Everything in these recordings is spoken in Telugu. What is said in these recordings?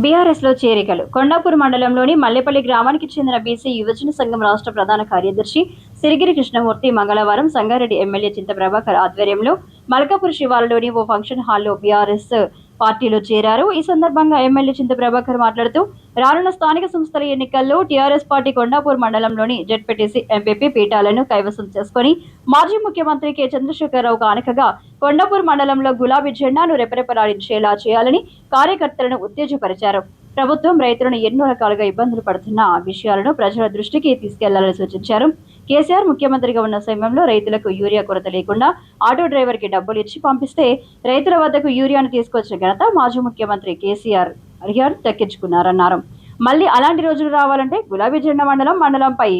బీఆర్ఎస్లో చేరికలు. కొండాపూర్ మండలంలోని మల్లెపల్లి గ్రామానికి చెందిన బీసీ యువజన సంఘం రాష్ట్ర ప్రధాన కార్యదర్శి సిరిగిరి కృష్ణమూర్తి మంగళవారం సంగారెడ్డి ఎమ్మెల్యే చింత ప్రభాకర్ ఆధ్వర్యంలో మల్కాపూర్ శివారులోని ఓ ఫంక్షన్ హాల్లో బీఆర్ఎస్ పార్టీలో చేరారు. ఈ సందర్భంగా ఎమ్మెల్యే చింత ప్రభాకర్ మాట్లాడుతూ రానున్న స్థానిక సంస్థల ఎన్నికల్లో టీఆర్ఎస్ పార్టీ కొండాపూర్ మండలంలోని జడ్పీటీసీ ఎంపీపీ పీఠాలను కైవసం చేసుకొని మాజీ ముఖ్యమంత్రి కె. చంద్రశేఖరరావు కానుకగా కొండాపూర్ మండలంలో గులాబీ జెండాను రెపరెపలాడించేలా చేయాలని కార్యకర్తలను ఉత్తేజపరిచారు. ప్రభుత్వం రైతులను ఎన్నో రకాలుగా ఇబ్బందులు పడుతున్న విషయాలను ప్రజల దృష్టికి తీసుకెళ్ళాలని సూచించారు. కేసీఆర్ ముఖ్యమంత్రిగా ఉన్న సమయంలో రైతులకు యూరియా కొరత లేకుండా ఆటో డ్రైవర్కి డబ్బులు ఇచ్చి పంపిస్తే రైతుల వద్దకు యూరియాను తీసుకొచ్చిన ఘనత మాజీ ముఖ్యమంత్రి కేసీఆర్ హరిహర్ దక్కించుకున్నారన్నారు మళ్ళీ అలాంటి రోజులు రావాలంటే గులాబీ జెండా మండలం మండలంపై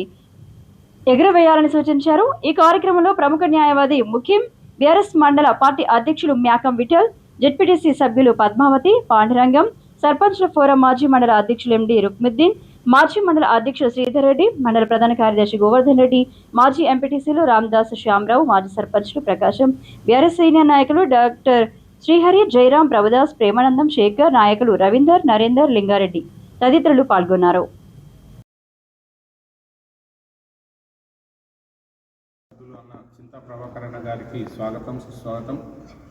ఎగురవేయాలని సూచించారు. ఈ కార్యక్రమంలో ప్రముఖ న్యాయవాది ముఖిం బీఆర్ఎస్ మండల పార్టీ అధ్యక్షులు మ్యాకం విఠల్ జెడ్పీటీసీ సభ్యులు పద్మావతి పాండురంగం సర్పంచ్ల ఫోరం మాజీ మండల అధ్యక్షులు ఎండి రుక్ముద్దీన్ మాజీ మండల అధ్యక్షుడు శ్రీధర్ రెడ్డి మండల ప్రధాన కార్యదర్శి గోవర్ధన్ రెడ్డి మాజీ ఎంపీటీసీలు రామదాస్ శ్యామరావు మాజీ సర్పంచ్లు ప్రకాశం బీఆర్ఎస్ సీనియర్ నాయకులు డాక్టర్ శ్రీహరి జయరాం ప్రభుదాస్ ప్రేమానందం శేఖర్ నాయకులు రవీందర్ నరేందర్ లింగారెడ్డి తదితరులు పాల్గొన్నారు. ప్రభాకరణ గారికి స్వాగతం సుస్వాగతం.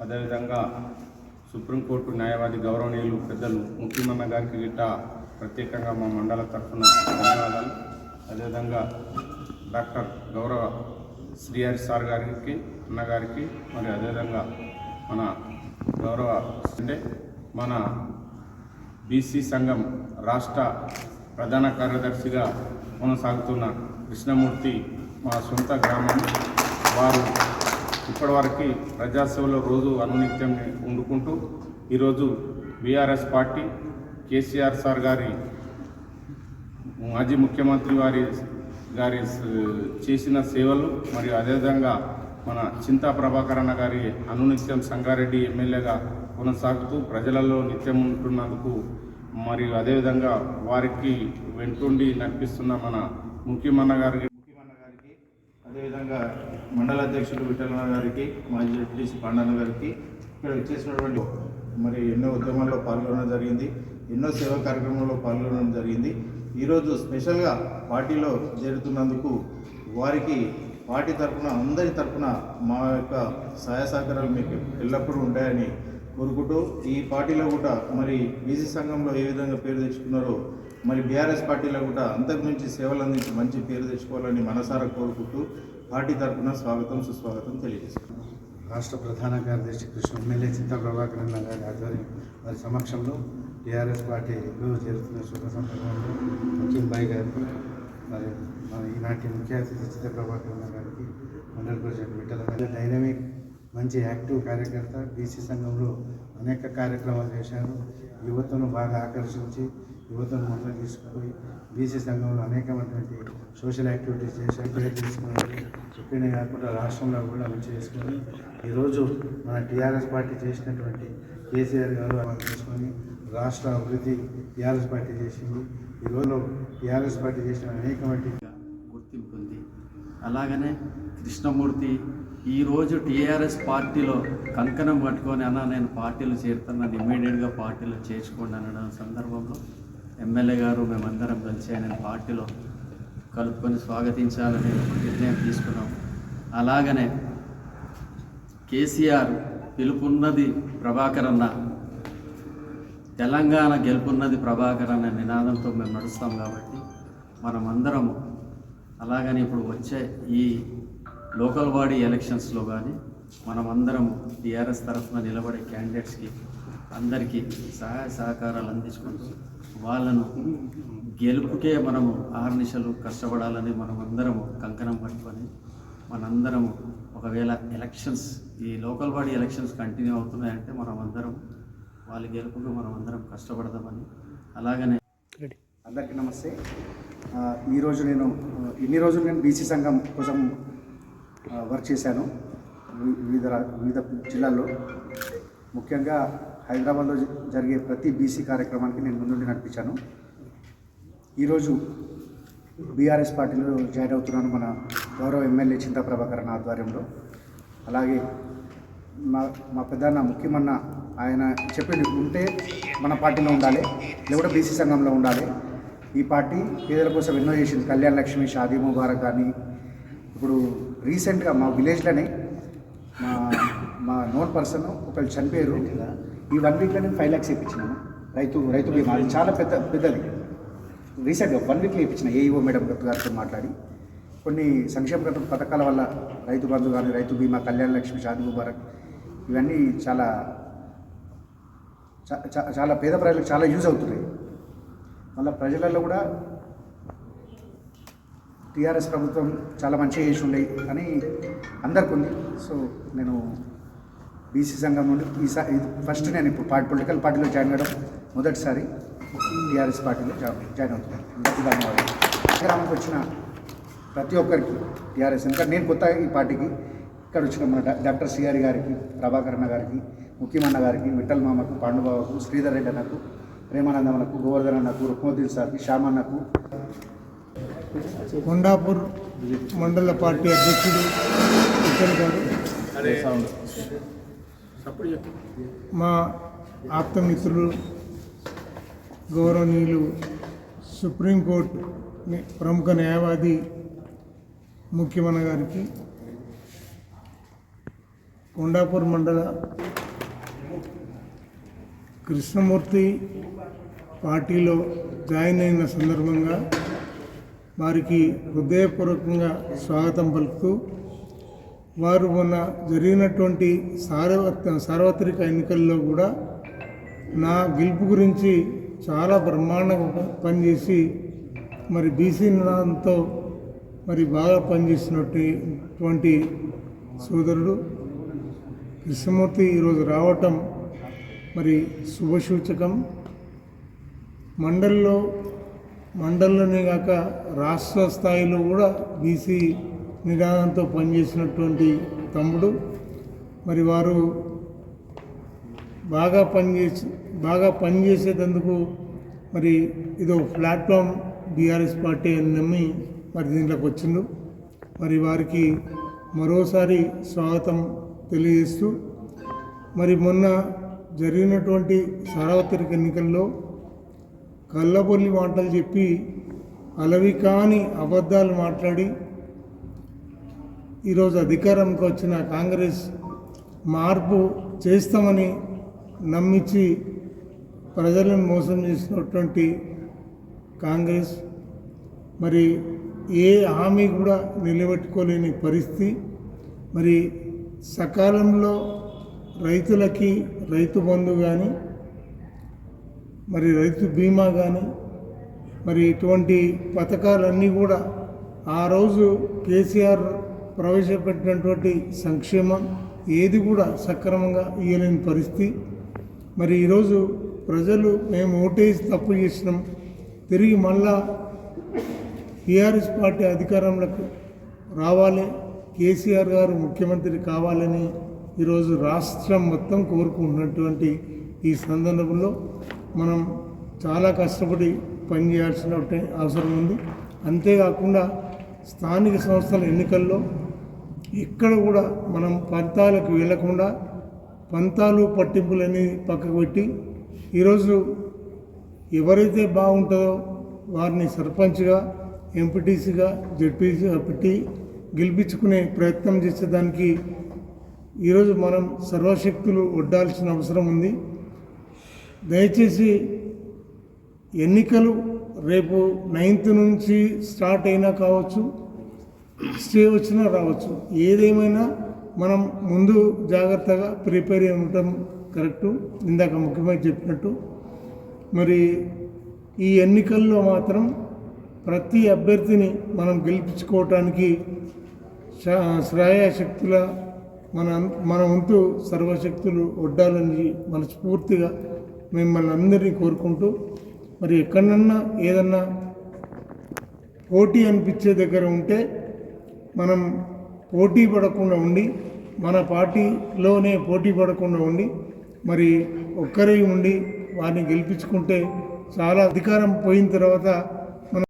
అదేవిధంగా సుప్రీంకోర్టు న్యాయవాది గౌరవనీయులు పెద్దలు ముఖ్యమన్న గారికి గిట్ట ప్రత్యేకంగా మా మండల తరఫున ధన్యవాదాలు. అదేవిధంగా డాక్టర్ గౌరవ శ్రీహరి సార్ గారికి అన్నగారికి మరి అదేవిధంగా మన గౌరవ అంటే మన బీసీ సంఘం రాష్ట్ర ప్రధాన కార్యదర్శిగా కొనసాగుతున్న కృష్ణమూర్తి మా సొంత గ్రామం. వారు ఇప్పటివరకు ప్రజాసేవలో రోజు అనునిత్యం వండుకుంటూ ఈరోజు బీఆర్ఎస్ పార్టీ కేసీఆర్ సార్ గారి మాజీ ముఖ్యమంత్రి వారి గారి చేసిన సేవలు మరియు అదేవిధంగా మన చింతా ప్రభాకరణ గారి అనునిత్యం సంగారెడ్డి ఎమ్మెల్యేగా కొనసాగుతూ ప్రజలలో నిత్యం ఉంటున్నందుకు మరియు అదేవిధంగా వారికి వెంటుండి నడిపిస్తున్న మన ముఖ్యమన్న గారికి ముఖ్యమన్న గారికి అదేవిధంగా మండల అధ్యక్షుడు విఠలన్న గారికి మాజీ జడ్పీసీ పాండన్న గారికి ఇక్కడ వచ్చేసినటువంటి మరి ఎన్నో ఉద్యమాల్లో పాల్గొనడం జరిగింది ఎన్నో సేవా కార్యక్రమాల్లో పాల్గొనడం జరిగింది. ఈరోజు స్పెషల్గా పార్టీలో చేరుతున్నందుకు వారికి పార్టీ తరఫున అందరి తరఫున మా యొక్క సహాయ సహకారాలు మీకు ఎల్లప్పుడూ ఉంటాయని కోరుకుంటూ ఈ పార్టీలో కూడా మరి బీసీ సంఘంలో ఏ విధంగా పేరు తెచ్చుకున్నారో మరి బీఆర్ఎస్ పార్టీలో కూడా అంతకుమించి సేవలు అందించి మంచి పేరు తెచ్చుకోవాలని మనసారా కోరుకుంటూ పార్టీ తరఫున స్వాగతం సుస్వాగతం తెలియజేస్తున్నాను రాష్ట్ర ప్రధాన కార్యదర్శి కృష్ణ ఎమ్మెల్యే చింతా గారి ఆధ్వర్యం వారి సమక్షంలో టీఆర్ఎస్ పార్టీలో చేరుతున్న శుభ సందర్భంలో ముఖ్యం బాయ్ గారికి మరి మన ఈనాటి ముఖ్య అతిథి చింత గారికి మండల ప్రెసిడెంట్ విఠల డైనమిక్ మంచి యాక్టివ్ కార్యకర్త బీసీ సంఘంలో అనేక కార్యక్రమాలు చేశారు. యువతను బాగా ఆకర్షించి యువతను ముందుకు తీసుకుపోయి బీసీ సంఘంలో అనేకమైనటువంటి సోషల్ యాక్టివిటీస్ చేశారు. తీసుకున్నారు చెప్పిన కాకుండా రాష్ట్రంలో కూడా అమలు చేసుకొని ఈరోజు మన టీఆర్ఎస్ పార్టీ చేసినటువంటి కేసీఆర్ గారు అమలు చేసుకొని రాష్ట్ర అభివృద్ధి టీఆర్ఎస్ పార్టీ చేసింది. ఈరోజు టీఆర్ఎస్ పార్టీ చేసిన అనేకమైన గుర్తింపు ఉంది. అలాగనే కృష్ణమూర్తి ఈరోజు టీఆర్ఎస్ పార్టీలో కంకణం పట్టుకొని అన్న నేను పార్టీలో చేరుతున్నాను. ఇమ్మీడియట్గా పార్టీలో చేర్చుకోండి అనడం సందర్భంలో ఎమ్మెల్యే గారు మేమందరం కలిసి ఆయన పార్టీలో కలుపుకొని స్వాగతించాలని నిర్ణయం తీసుకున్నాం. అలాగనే కేసీఆర్ పిలుపున్నది ప్రభాకర్ అన్న తెలంగాణ గెలుపున్నది ప్రభాకర్ అన్న నినాదంతో మేము నడుస్తాం కాబట్టి మనం అందరము అలాగని ఇప్పుడు వచ్చే ఈ లోకల్ బాడీ ఎలక్షన్స్లో కానీ మనం అందరం టీఆర్ఎస్ తరఫున నిలబడే క్యాండిడేట్స్కి అందరికీ సహాయ సహకారాలు అందించుకుంటున్నాం. వాళ్ళను గెలుపుకే మనము ఆహర్నిశలు కష్టపడాలని మనం అందరము కంకణం పట్టుకొని మనందరము ఒకవేళ ఎలక్షన్స్ ఈ లోకల్ బాడీ ఎలక్షన్స్ కంటిన్యూ అవుతున్నాయంటే మనం అందరం వాళ్ళ గెలుపుకు మనం అందరం కష్టపడదామని అలాగనే అందరికీ నమస్తే. ఈరోజు నేను ఇన్ని రోజులు నేను బీసీ సంఘం కోసం వర్క్ చేశాను. వివిధ వివిధ జిల్లాల్లో. ముఖ్యంగా హైదరాబాద్లో జరిగే ప్రతి బీసీ కార్యక్రమానికి నేను ముందుండి నడిపించాను. ఈరోజు బీఆర్ఎస్ పార్టీలో జాయిన్ అవుతున్నాను మన గౌరవ ఎమ్మెల్యే చింతా ప్రభాకరణ ఆధ్వర్యంలో. అలాగే మా మా పెద్దన్న ముఖ్యమన్న ఆయన చెప్పింది ఉంటే మన పార్టీలో ఉండాలి లేకుంటే బీసీ సంఘంలో ఉండాలి. ఈ పార్టీ పేదల కోసం ఎన్నో చేసింది. కళ్యాణ్ లక్ష్మి షాదీ ముబారక్ కానీ ఇప్పుడు రీసెంట్గా మా విలేజ్లోనే మా మా నోన్ పర్సన్ ఒకళ్ళు చనిపోయారు. ఈ వన్ వీక్లోనే నేను ఫైవ్ ల్యాక్స్ ఇప్పించినాను రైతు రైతు బీమా అది చాలా పెద్ద పెద్దది. రీసెంట్గా వన్ వీక్లో ఇప్పించిన ఏఈఓ మేడం గారితో మాట్లాడి కొన్ని సంక్షేమ పథకాల వల్ల రైతు బంధు కానీ రైతు బీమా కళ్యాణ లక్ష్మి షాది ముబారక్ ఇవన్నీ చాలా చాలా పేద ప్రజలకు చాలా యూజ్ అవుతున్నాయి. మళ్ళీ ప్రజలలో కూడా టీఆర్ఎస్ ప్రభుత్వం చాలా మంచిగా చేసి ఉండే అని అందరికి ఉంది సో నేను బీసీ సంఘం నుండి ఈసారి ఇది ఫస్ట్ నేను ఇప్పుడు పార్టీ పొలిటికల్ పార్టీలో జాయిన్ అవ్వడం మొదటిసారి టీఆర్ఎస్ పార్టీలో జాయిన్ అవుతున్నాను ధన్యవాదాలు. గ్రామంకి వచ్చిన ప్రతి ఒక్కరికి టీఆర్ఎస్ ఎందుకంటే నేను కొత్త ఈ పార్టీకి ఇక్కడ వచ్చిన మన డాక్టర్ సిఆర్ గారికి ప్రభాకర్ అన్న గారికి ముఖ్యమన్న గారికి విఠల్ మామకు పాండుబాబుకు శ్రీధర్ రెడ్డి అన్నకు ప్రేమానందమనకు గోవర్ధన్ అన్నకు రుక్మోద్దీన్ సార్కి శ్యామన్నకు కొండాపూర్ మండల పార్టీ అధ్యక్షుడు ఇతను గారు. మా ఆప్తమిత్రులు గౌరవనీయులు సుప్రీంకోర్టు ప్రముఖ న్యాయవాది ముఖ్యమన్న గారికి కొండాపూర్ మండల కృష్ణమూర్తి పార్టీలో జాయిన్ అయిన సందర్భంగా వారికి హృదయపూర్వకంగా స్వాగతం పలుకుతూ వారు మొన్న జరిగినటువంటి సార్వత్ర సార్వత్రిక ఎన్నికల్లో కూడా నా గెలుపు గురించి చాలా బ్రహ్మాండంగా పనిచేసి మరి బీసీ నినాదంతో మరి బాగా పనిచేసినటువంటి సోదరుడు కృష్ణమూర్తి ఈరోజు రావటం మరి శుభసూచకం. మండల్లో మండల్లోనే కాక రాష్ట్ర స్థాయిలో కూడా బీసీ నిదానంతో పనిచేసినటువంటి తమ్ముడు. మరి వారు బాగా పనిచేసి బాగా పనిచేసేటందుకు మరి ఇదో ప్లాట్ఫామ్ బీఆర్ఎస్ పార్టీ అని నమ్మి మరి దీంట్లోకి వచ్చిండు. మరి వారికి మరోసారి స్వాగతం తెలియజేస్తూ మరి మొన్న జరిగినటువంటి సార్వత్రిక ఎన్నికల్లో కళ్ళబొల్లి మాటలు చెప్పి అలవి కాని అబద్ధాలు మాట్లాడి ఈరోజు అధికారంకి వచ్చిన కాంగ్రెస్ మార్పు చేస్తామని నమ్మించి ప్రజలను మోసం చేసినటువంటి కాంగ్రెస్ మరి ఏ హామీ కూడా నిలబెట్టుకోలేని పరిస్థితి. మరి సకాలంలో రైతులకి రైతు బంధు కానీ మరి రైతు బీమా కానీ మరి ఇటువంటి పథకాలన్నీ కూడా ఆ రోజు కేసీఆర్ ప్రవేశపెట్టినటువంటి సంక్షేమం ఏది కూడా సక్రమంగా ఇయ్యలేని పరిస్థితి. మరి ఈరోజు ప్రజలు మేము ఓటేసి తప్పు చేసినాం. తిరిగి మళ్ళా టీఆర్ఎస్ పార్టీ అధికారంలోకి రావాలి. కేసీఆర్ గారు ముఖ్యమంత్రి కావాలని ఈరోజు రాష్ట్రం మొత్తం కోరుకుంటున్నటువంటి ఈ సందర్భంలో మనం చాలా కష్టపడి పనిచేయాల్సిన అవసరం ఉంది. అంతేకాకుండా స్థానిక సంస్థల ఎన్నికల్లో ఇక్కడ కూడా మనం పంతాలకు వెళ్ళకుండా పంతాలు పట్టింపులని పక్కకు పెట్టి ఈరోజు ఎవరైతే బాగుంటుందో వారిని సర్పంచ్గా ఎంపీటీసీగా జడ్పీసీగా పెట్టి గెలిపించుకునే ప్రయత్నం చేసేదానికి ఈరోజు మనం సర్వశక్తులు ఒడ్డాల్సిన అవసరం ఉంది. దయచేసి ఎన్నికలు రేపు నైన్త్ నుంచి స్టార్ట్ అయినా కావచ్చు స్టే వచ్చినా రావచ్చు. ఏదేమైనా మనం ముందు జాగ్రత్తగా ప్రిపేర్ అయి ఉండటం కరెక్టు. ఇందాక ముఖ్యమంత్రి చెప్పినట్టు మరి ఈ ఎన్నికల్లో మాత్రం ప్రతి అభ్యర్థిని మనం గెలిపించుకోవటానికి శ- శ్రేయశక్తుల మన మన వంతు సర్వశక్తులు ఒడ్డాలని మనస్ఫూర్తిగా మిమ్మల్ని అందరినీ కోరుకుంటూ మరి ఎక్కడన్నా ఏదన్నా పోటీ అనిపించే దగ్గర ఉంటే మనం పోటీ పడకుండా ఉండి మన పార్టీలోనే పోటీ పడకుండా ఉండి మరి ఒక్కరే ఉండి వారిని గెలిపించుకుంటే చాలా అధికారం పోయిన తర్వాత